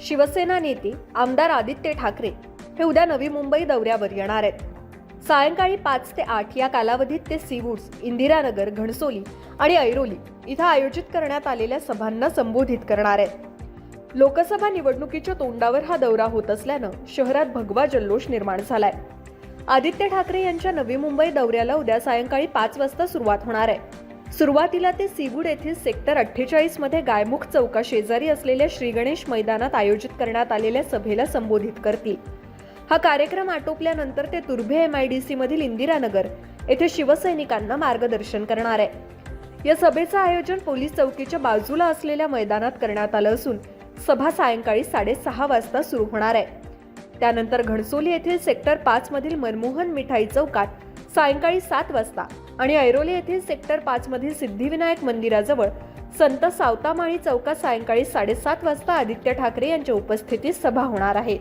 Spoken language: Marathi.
शिवसेना नेते आमदार आदित्य ठाकरे हे उद्या नवी मुंबई दौऱ्यावर येणार आहेत. सायंकाळी पाच ते आठ या कालावधीत ते सीवूड्स इंदिरानगर घणसोली आणि ऐरोली इथं आयोजित करण्यात आलेल्या सभांना संबोधित करणार आहेत. लोकसभा निवडणुकीच्या तोंडावर हा दौरा होत असल्यानं शहरात भगवा जल्लोष निर्माण झालाय. आदित्य ठाकरे यांच्या नवी मुंबई दौऱ्याला उद्या सायंकाळी पाच वाजता सुरुवात होणार आहे. सुरुवातीला ते सीवूड येथील सेक्टर अठ्ठेचाळीसमध्ये गायमुख चौका शेजारी असलेल्या श्रीगणेश मैदानात आयोजित करण्यात आलेल्या सभेला संबोधित करतील. हा कार्यक्रम आटोपल्यानंतर ते Turbhe M I D C मधील इंदिरानगर येथे शिवसैनिकांना मार्गदर्शन करणार आहे. या सभेचं आयोजन पोलीस चौकीच्या बाजूला असलेल्या मैदानात करण्यात आलं असून सभा सायंकाळी साडेसहा वाजता सुरू होणार आहे. त्यानंतर घणसोली येथील सेक्टर पाच मधील मनमोहन मिठाई चौकात सायंकाळी सात वाजता आणि ऐरोली येथील सेक्टर पाचमधील सिद्धिविनायक मंदिराजवळ संत सावतामाळी चौकात सायंकाळी साडेसात वाजता आदित्य ठाकरे यांच्या उपस्थितीत सभा होणार आहे.